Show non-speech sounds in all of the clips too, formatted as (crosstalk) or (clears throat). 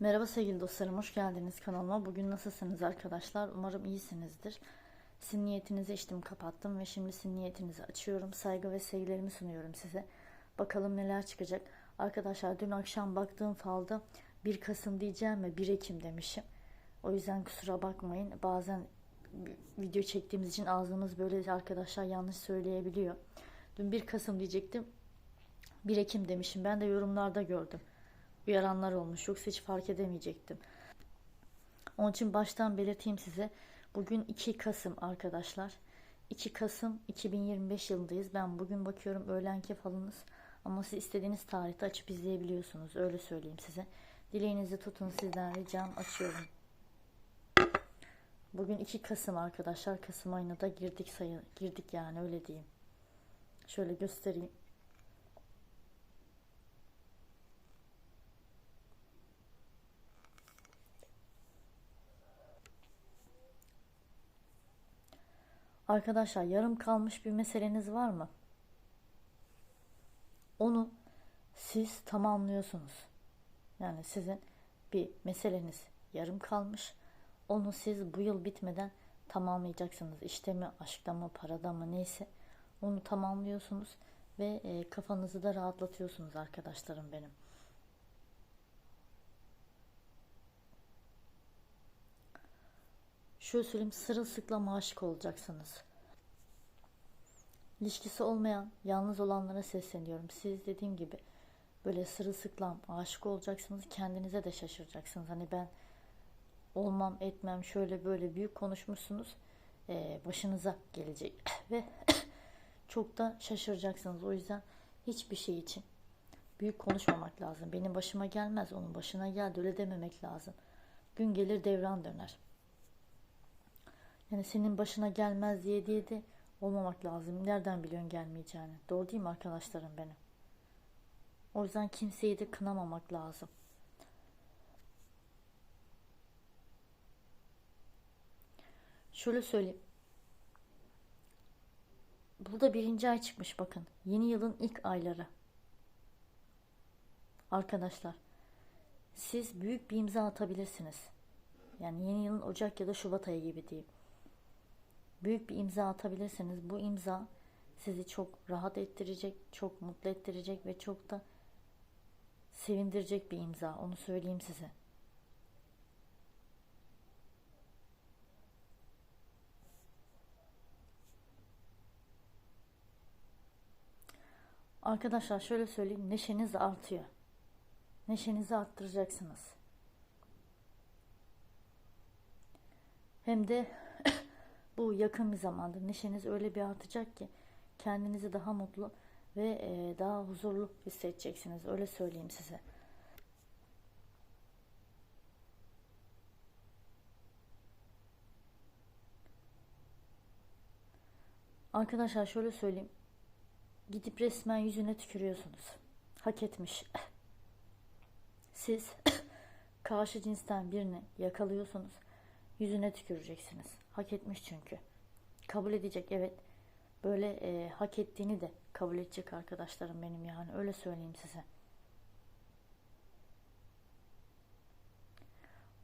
Merhaba sevgili dostlarım, hoş geldiniz kanalıma. Bugün nasılsınız arkadaşlar? Umarım iyisinizdir. Sizin niyetinizi içtim, kapattım ve şimdi sizin niyetinizi açıyorum. Saygı ve sevgilerimi sunuyorum size. Bakalım neler çıkacak. Arkadaşlar dün akşam baktığım falda 1 Kasım diyeceğim ve 1 Ekim demişim. O yüzden kusura bakmayın. Bazen video çektiğimiz için ağzımız böyle arkadaşlar yanlış söyleyebiliyor. Dün 1 Kasım diyecektim. 1 Ekim demişim. Ben de yorumlarda gördüm uyaranlar olmuş. Yoksa hiç fark edemeyecektim. Onun için baştan belirteyim size. Bugün 2 Kasım arkadaşlar. 2 Kasım 2025 yılındayız. Ben bugün bakıyorum öğlenki falınız. Ama siz istediğiniz tarihte açıp izleyebiliyorsunuz. Öyle söyleyeyim size. Dileğinizi tutun sizden ricam açıyorum. Bugün 2 Kasım arkadaşlar. Kasım ayına da girdik sayı girdik yani öyle diyeyim. Şöyle göstereyim. Arkadaşlar yarım kalmış bir meseleniz var mı? Onu siz tamamlıyorsunuz. Yani sizin bir meseleniz yarım kalmış. Onu siz bu yıl bitmeden tamamlayacaksınız. İşte mi, aşkta mı, parada mı neyse. Onu tamamlıyorsunuz ve e, kafanızı da rahatlatıyorsunuz arkadaşlarım benim. Şöyle söyleyeyim sırılsıklam aşık olacaksınız. İlişkisi olmayan, yalnız olanlara sesleniyorum. Siz dediğim gibi böyle sırılsıklam aşık olacaksınız. Kendinize de şaşıracaksınız. Hani ben olmam etmem şöyle böyle büyük konuşmuşsunuz. Ee, başınıza gelecek (coughs) ve (coughs) çok da şaşıracaksınız. O yüzden hiçbir şey için büyük konuşmamak lazım. Benim başıma gelmez, onun başına geldi öyle dememek lazım. Gün gelir devran döner. Yani senin başına gelmez diye diye de olmamak lazım. Nereden biliyorsun gelmeyeceğini? Doğru değil mi arkadaşlarım benim? O yüzden kimseyi de kınamamak lazım. Şöyle söyleyeyim. Burada birinci ay çıkmış bakın. Yeni yılın ilk ayları. Arkadaşlar. Siz büyük bir imza atabilirsiniz. Yani yeni yılın Ocak ya da Şubat ayı gibi diyeyim büyük bir imza atabilirseniz bu imza sizi çok rahat ettirecek, çok mutlu ettirecek ve çok da sevindirecek bir imza. Onu söyleyeyim size. Arkadaşlar şöyle söyleyeyim. Neşeniz artıyor. Neşenizi arttıracaksınız. Hem de bu yakın bir zamanda neşeniz öyle bir artacak ki kendinizi daha mutlu ve e, daha huzurlu hissedeceksiniz. Öyle söyleyeyim size. Arkadaşlar şöyle söyleyeyim. Gidip resmen yüzüne tükürüyorsunuz. Hak etmiş. (laughs) Siz (laughs) karşı cinsten birini yakalıyorsunuz. Yüzüne tüküreceksiniz. Hak etmiş çünkü. Kabul edecek evet. Böyle e, hak ettiğini de kabul edecek arkadaşlarım benim yani. Öyle söyleyeyim size.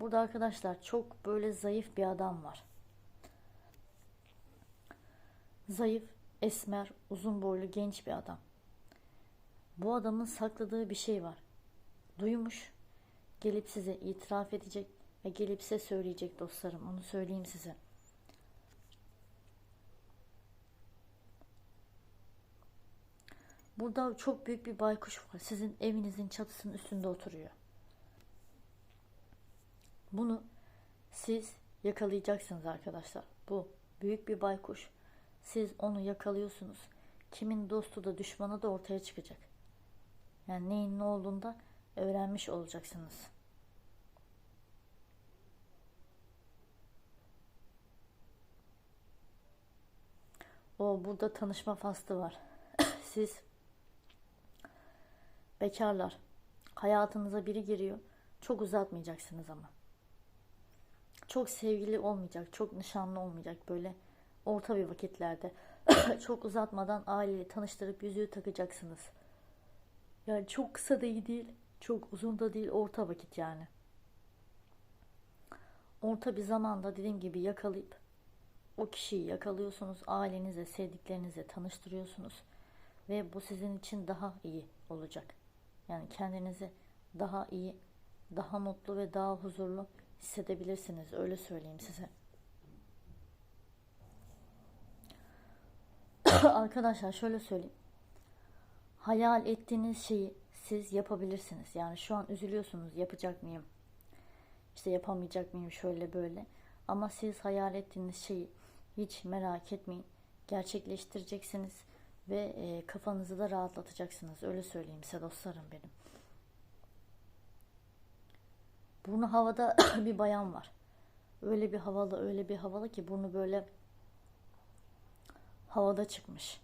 Burada arkadaşlar çok böyle zayıf bir adam var. Zayıf, esmer, uzun boylu genç bir adam. Bu adamın sakladığı bir şey var. Duymuş, gelip size itiraf edecek ve gelip size söyleyecek dostlarım. Onu söyleyeyim size. Burada çok büyük bir baykuş var. Sizin evinizin çatısının üstünde oturuyor. Bunu siz yakalayacaksınız arkadaşlar. Bu büyük bir baykuş. Siz onu yakalıyorsunuz. Kimin dostu da düşmanı da ortaya çıkacak. Yani neyin ne olduğunda öğrenmiş olacaksınız. O burada tanışma faslı var. (coughs) Siz bekarlar hayatınıza biri giriyor. Çok uzatmayacaksınız ama. Çok sevgili olmayacak, çok nişanlı olmayacak böyle orta bir vakitlerde. (coughs) çok uzatmadan aileyle tanıştırıp yüzüğü takacaksınız. Yani çok kısa da iyi değil, çok uzun da değil, orta vakit yani. orta bir zamanda dediğim gibi yakalayıp o kişiyi yakalıyorsunuz. Ailenize, sevdiklerinizle tanıştırıyorsunuz. Ve bu sizin için daha iyi olacak. Yani kendinizi daha iyi, daha mutlu ve daha huzurlu hissedebilirsiniz. Öyle söyleyeyim size. (coughs) Arkadaşlar şöyle söyleyeyim. Hayal ettiğiniz şeyi siz yapabilirsiniz. Yani şu an üzülüyorsunuz. Yapacak mıyım? İşte yapamayacak mıyım şöyle böyle. Ama siz hayal ettiğiniz şeyi hiç merak etmeyin. Gerçekleştireceksiniz ve e, kafanızı da rahatlatacaksınız. Öyle söyleyeyim size dostlarım benim. Burnu havada (coughs) bir bayan var. Öyle bir havalı, öyle bir havalı ki burnu böyle havada çıkmış.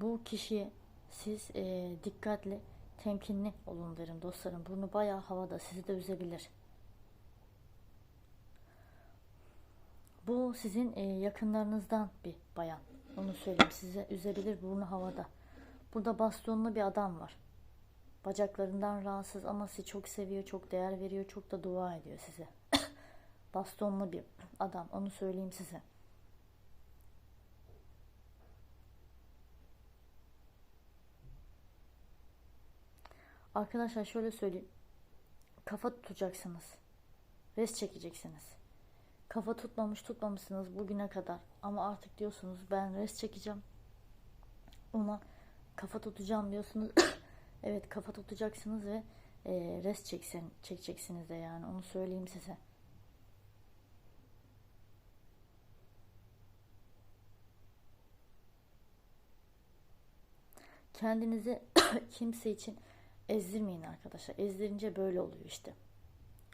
Bu kişiye siz e, dikkatli, temkinli olun derim dostlarım. Burnu bayağı havada, sizi de üzebilir. Bu sizin e, yakınlarınızdan bir bayan. Onu söyleyeyim size üzebilir burnu havada. Burada bastonlu bir adam var. Bacaklarından rahatsız ama sizi çok seviyor, çok değer veriyor, çok da dua ediyor size. (coughs) bastonlu bir adam. Onu söyleyeyim size. Arkadaşlar şöyle söyleyeyim. Kafa tutacaksınız. Res çekeceksiniz. Kafa tutmamış tutmamışsınız bugüne kadar. Ama artık diyorsunuz ben res çekeceğim. Ona kafa tutacağım diyorsunuz. (coughs) evet kafa tutacaksınız ve e, res çeksin, çekeceksiniz de yani onu söyleyeyim size. Kendinizi (coughs) kimse için ezdirmeyin arkadaşlar. Ezdirince böyle oluyor işte.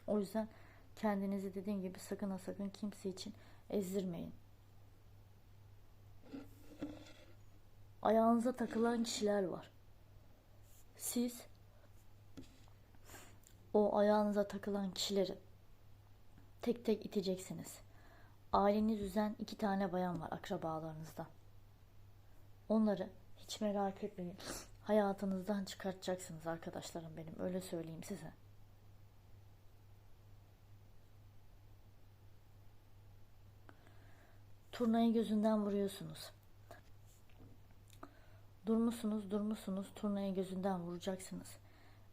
O yüzden kendinizi dediğim gibi sakın ha sakın kimse için ezdirmeyin. Ayağınıza takılan kişiler var. Siz o ayağınıza takılan kişileri tek tek iteceksiniz. Aileniz üzen iki tane bayan var akrabalarınızda. Onları hiç merak etmeyin hayatınızdan çıkartacaksınız arkadaşlarım benim. Öyle söyleyeyim size. Turnayı gözünden vuruyorsunuz. Durmuşsunuz, durmuşsunuz. Turnayı gözünden vuracaksınız.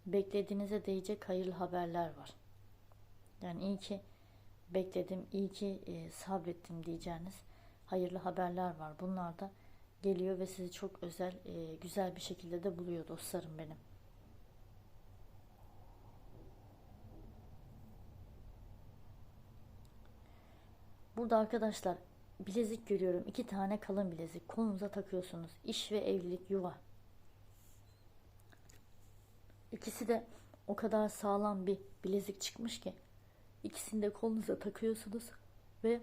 Beklediğinize değecek hayırlı haberler var. Yani iyi ki bekledim, iyi ki e, sabrettim diyeceğiniz hayırlı haberler var. Bunlar da geliyor ve sizi çok özel, e, güzel bir şekilde de buluyor dostlarım benim. Burada arkadaşlar bilezik görüyorum. iki tane kalın bilezik. Kolunuza takıyorsunuz. İş ve evlilik, yuva. İkisi de o kadar sağlam bir bilezik çıkmış ki ikisini de kolunuza takıyorsunuz ve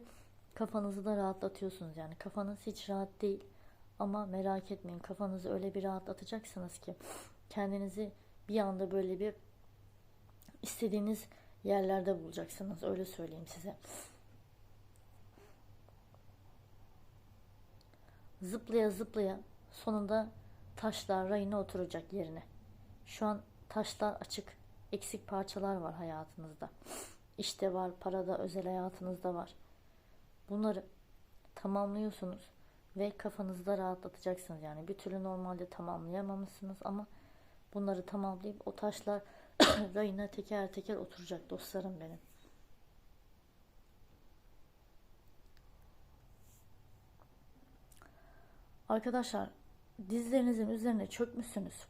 kafanızı da rahatlatıyorsunuz. Yani kafanız hiç rahat değil. Ama merak etmeyin kafanızı öyle bir rahatlatacaksınız ki kendinizi bir anda böyle bir istediğiniz yerlerde bulacaksınız. Öyle söyleyeyim size. Zıplaya zıplaya sonunda taşlar rayına oturacak yerine. Şu an taşlar açık. Eksik parçalar var hayatınızda. İşte var, parada, özel hayatınızda var. Bunları tamamlıyorsunuz ve kafanızı da rahatlatacaksınız. Yani bir türlü normalde tamamlayamamışsınız ama bunları tamamlayıp o taşlar (clears throat) rayına teker teker oturacak dostlarım benim. Arkadaşlar dizlerinizin üzerine çökmüşsünüz.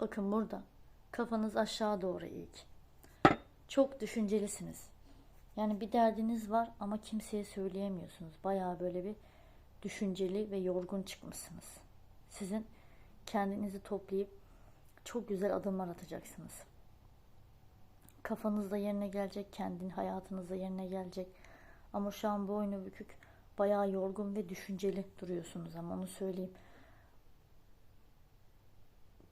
Bakın burada kafanız aşağı doğru eğik. Çok düşüncelisiniz. Yani bir derdiniz var ama kimseye söyleyemiyorsunuz. Bayağı böyle bir düşünceli ve yorgun çıkmışsınız. Sizin kendinizi toplayıp çok güzel adımlar atacaksınız. Kafanızda yerine gelecek, kendin hayatınızda yerine gelecek. Ama şu an boynu bükük, bayağı yorgun ve düşünceli duruyorsunuz ama onu söyleyeyim.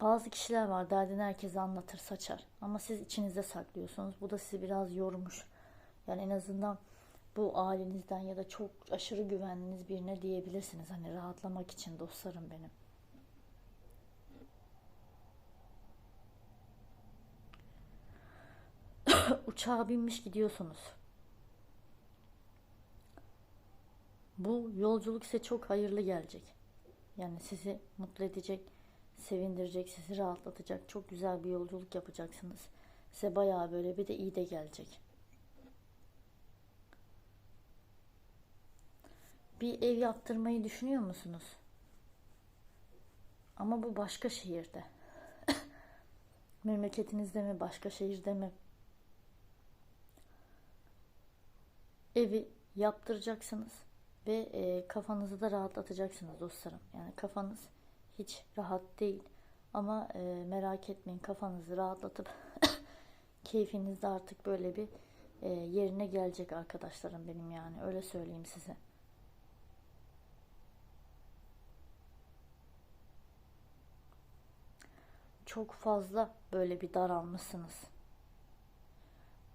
Bazı kişiler var derdini herkese anlatır, saçar. Ama siz içinizde saklıyorsunuz. Bu da sizi biraz yormuş. Yani en azından bu ailenizden ya da çok aşırı güvendiğiniz birine diyebilirsiniz. Hani rahatlamak için dostlarım benim. (coughs) Uçağa binmiş gidiyorsunuz. Bu yolculuk size çok hayırlı gelecek. Yani sizi mutlu edecek, sevindirecek, sizi rahatlatacak. Çok güzel bir yolculuk yapacaksınız. Size bayağı böyle bir de iyi de gelecek. Bir ev yaptırmayı düşünüyor musunuz? Ama bu başka şehirde. (laughs) Memleketinizde mi, başka şehirde mi? Evi yaptıracaksınız ve e, kafanızı da rahatlatacaksınız dostlarım. Yani kafanız hiç rahat değil ama e, merak etmeyin kafanızı rahatlatıp (coughs) keyfiniz de artık böyle bir e, yerine gelecek arkadaşlarım benim yani öyle söyleyeyim size. Çok fazla böyle bir daralmışsınız.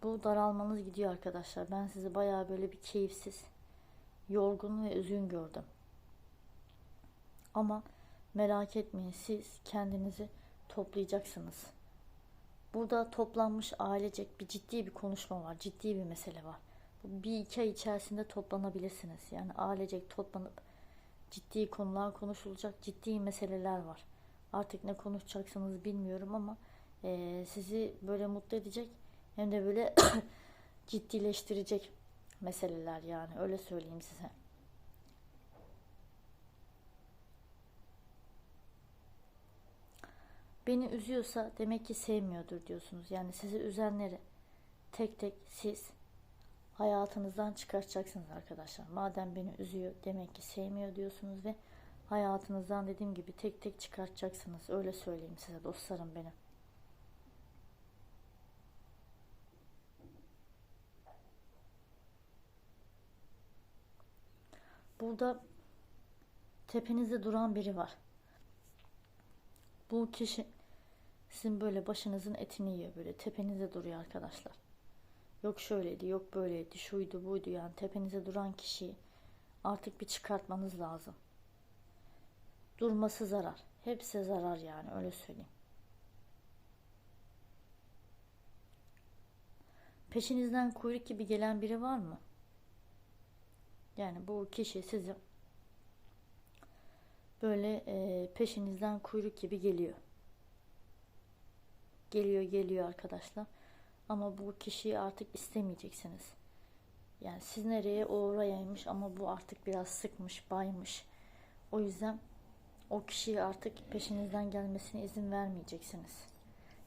Bu daralmanız gidiyor arkadaşlar. Ben sizi bayağı böyle bir keyifsiz, yorgun ve üzgün gördüm. Ama merak etmeyin siz kendinizi toplayacaksınız. Burada toplanmış ailecek bir ciddi bir konuşma var. Ciddi bir mesele var. Bir iki ay içerisinde toplanabilirsiniz. Yani ailecek toplanıp ciddi konular konuşulacak. Ciddi meseleler var. Artık ne konuşacaksınız bilmiyorum ama e, sizi böyle mutlu edecek hem de böyle (coughs) ciddileştirecek meseleler yani öyle söyleyeyim size. Beni üzüyorsa demek ki sevmiyordur diyorsunuz. Yani sizi üzenleri tek tek siz hayatınızdan çıkartacaksınız arkadaşlar. Madem beni üzüyor demek ki sevmiyor diyorsunuz ve hayatınızdan dediğim gibi tek tek çıkartacaksınız. Öyle söyleyeyim size dostlarım benim. Burada tepenizde duran biri var. Bu kişi sizin böyle başınızın etini yiyor böyle tepenize duruyor arkadaşlar. Yok şöyleydi, yok böyleydi, şuydu, buydu yani tepenize duran kişiyi artık bir çıkartmanız lazım. Durması zarar. Hepsi zarar yani öyle söyleyeyim. Peşinizden kuyruk gibi gelen biri var mı? Yani bu kişi sizi böyle e, peşinizden kuyruk gibi geliyor. Geliyor geliyor arkadaşlar. Ama bu kişiyi artık istemeyeceksiniz. Yani siz nereye o orayaymış ama bu artık biraz sıkmış, baymış. O yüzden o kişiyi artık peşinizden gelmesine izin vermeyeceksiniz.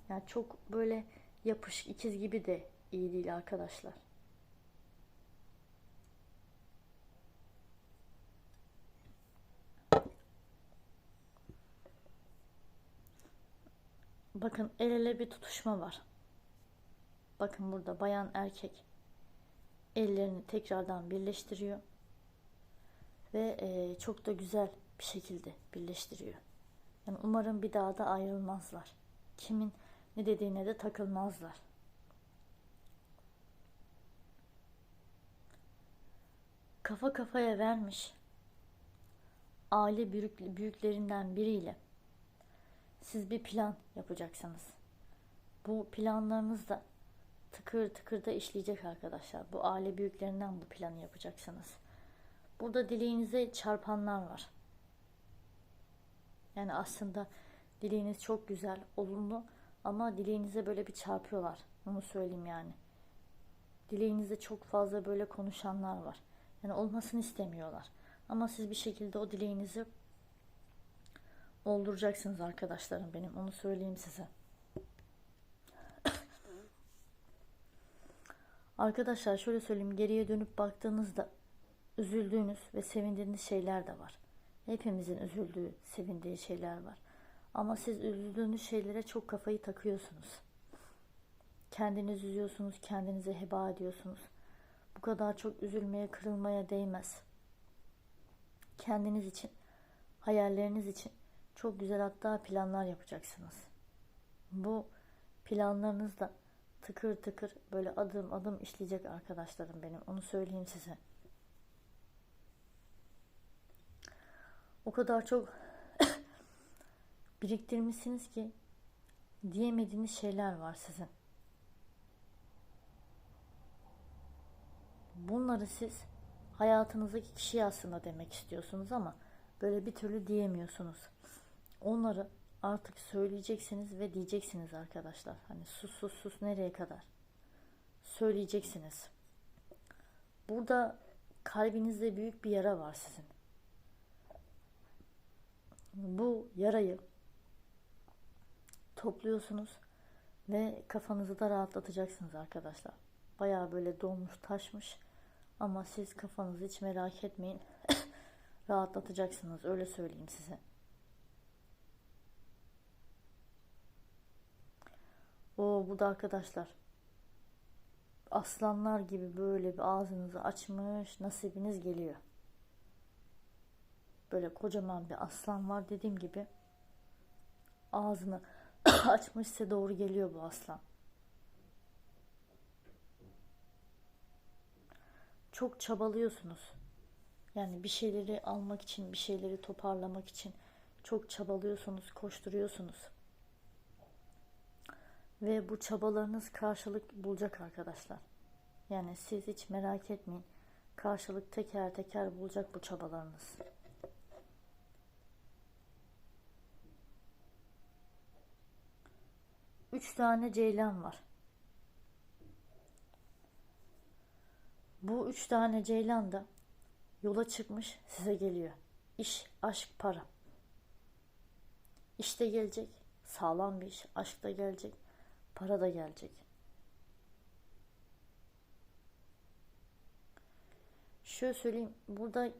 Yani çok böyle yapış ikiz gibi de iyi değil arkadaşlar. Bakın el ele bir tutuşma var. Bakın burada bayan erkek ellerini tekrardan birleştiriyor. Ve e, çok da güzel bir şekilde birleştiriyor. Yani umarım bir daha da ayrılmazlar. Kimin ne dediğine de takılmazlar. Kafa kafaya vermiş aile büyük, büyüklerinden biriyle siz bir plan yapacaksınız. Bu planlarınız da tıkır tıkır da işleyecek arkadaşlar. Bu aile büyüklerinden bu planı yapacaksınız. Burada dileğinize çarpanlar var. Yani aslında dileğiniz çok güzel, olumlu ama dileğinize böyle bir çarpıyorlar. Onu söyleyeyim yani. Dileğinizde çok fazla böyle konuşanlar var. Yani olmasını istemiyorlar. Ama siz bir şekilde o dileğinizi olduracaksınız arkadaşlarım benim. Onu söyleyeyim size. (coughs) Arkadaşlar şöyle söyleyeyim. Geriye dönüp baktığınızda üzüldüğünüz ve sevindiğiniz şeyler de var. Hepimizin üzüldüğü, sevindiği şeyler var. Ama siz üzüldüğünüz şeylere çok kafayı takıyorsunuz. Kendiniz üzüyorsunuz, kendinize heba ediyorsunuz. Bu kadar çok üzülmeye, kırılmaya değmez. Kendiniz için, hayalleriniz için çok güzel hatta planlar yapacaksınız. Bu planlarınız da tıkır tıkır böyle adım adım işleyecek arkadaşlarım benim. Onu söyleyeyim size. O kadar çok (coughs) biriktirmişsiniz ki diyemediğiniz şeyler var sizin. Bunları siz hayatınızdaki kişiyi aslında demek istiyorsunuz ama böyle bir türlü diyemiyorsunuz. Onları artık söyleyeceksiniz ve diyeceksiniz arkadaşlar. Hani sus sus sus nereye kadar? Söyleyeceksiniz. Burada kalbinizde büyük bir yara var sizin. Bu yarayı topluyorsunuz ve kafanızı da rahatlatacaksınız arkadaşlar. Bayağı böyle dolmuş taşmış ama siz kafanızı hiç merak etmeyin. (coughs) rahatlatacaksınız öyle söyleyeyim size. O bu da arkadaşlar aslanlar gibi böyle bir ağzınızı açmış nasibiniz geliyor. Böyle kocaman bir aslan var dediğim gibi ağzını (coughs) açmış size doğru geliyor bu aslan. Çok çabalıyorsunuz. Yani bir şeyleri almak için, bir şeyleri toparlamak için çok çabalıyorsunuz, koşturuyorsunuz. Ve bu çabalarınız karşılık bulacak arkadaşlar. Yani siz hiç merak etmeyin. Karşılık teker teker bulacak bu çabalarınız. Üç tane ceylan var. Bu üç tane ceylan da yola çıkmış size geliyor. İş, aşk, para. İşte gelecek. Sağlam bir iş. Aşk da gelecek. Para da gelecek. Şöyle söyleyeyim. Burada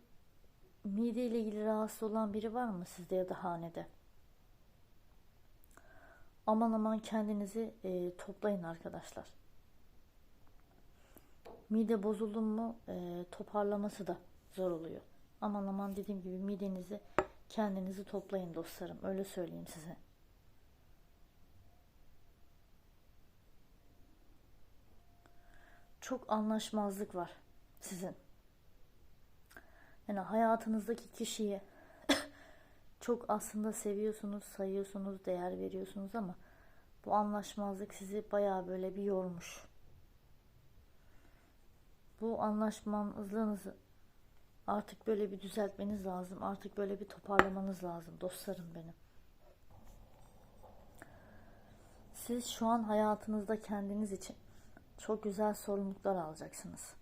mide ile ilgili rahatsız olan biri var mı sizde ya da hanede? Aman aman kendinizi e, toplayın arkadaşlar. Mide bozuldu mu e, toparlaması da zor oluyor. Aman aman dediğim gibi midenizi kendinizi toplayın dostlarım. Öyle söyleyeyim size. Çok anlaşmazlık var sizin. Yani hayatınızdaki kişiyi (coughs) çok aslında seviyorsunuz, sayıyorsunuz, değer veriyorsunuz ama bu anlaşmazlık sizi bayağı böyle bir yormuş. Bu anlaşmazlığınızı artık böyle bir düzeltmeniz lazım. Artık böyle bir toparlamanız lazım dostlarım benim. Siz şu an hayatınızda kendiniz için çok güzel sorumluluklar alacaksınız.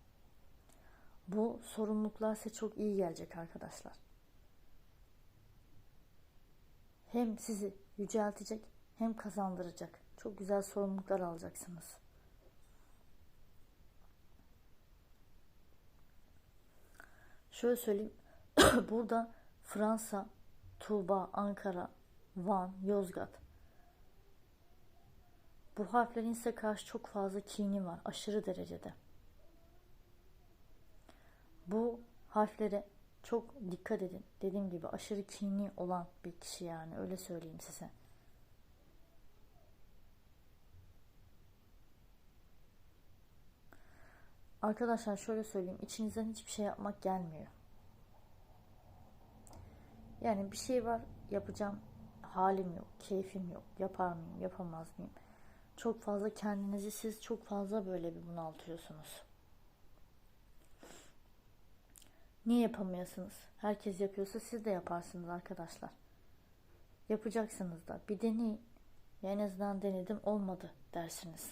Bu sorumluluklar size çok iyi gelecek arkadaşlar. Hem sizi yüceltecek hem kazandıracak. Çok güzel sorumluluklar alacaksınız. Şöyle söyleyeyim. (coughs) Burada Fransa, Tuğba, Ankara, Van, Yozgat. Bu harflerin ise karşı çok fazla kini var. Aşırı derecede. Bu harflere çok dikkat edin. Dediğim gibi aşırı kini olan bir kişi yani öyle söyleyeyim size. Arkadaşlar şöyle söyleyeyim. içinizden hiçbir şey yapmak gelmiyor. Yani bir şey var yapacağım. Halim yok, keyfim yok. Yapar mıyım, yapamaz mıyım? Çok fazla kendinizi siz çok fazla böyle bir bunaltıyorsunuz. Niye yapamıyorsunuz? Herkes yapıyorsa siz de yaparsınız arkadaşlar. Yapacaksınız da. Bir deneyin. Ya en azından denedim olmadı dersiniz.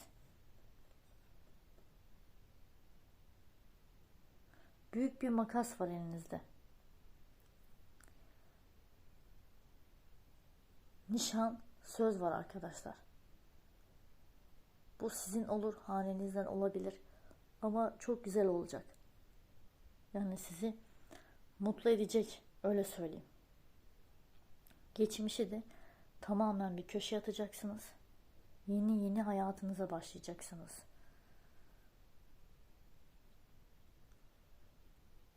Büyük bir makas var elinizde. Nişan, söz var arkadaşlar. Bu sizin olur, hanenizden olabilir. Ama çok güzel olacak. Yani sizi mutlu edecek, öyle söyleyeyim. Geçmişi de tamamen bir köşeye atacaksınız. Yeni yeni hayatınıza başlayacaksınız.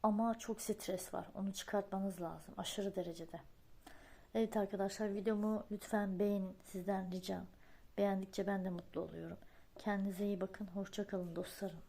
Ama çok stres var. Onu çıkartmanız lazım. Aşırı derecede. Evet arkadaşlar videomu lütfen beğenin. Sizden ricam. Beğendikçe ben de mutlu oluyorum. Kendinize iyi bakın. Hoşçakalın dostlarım.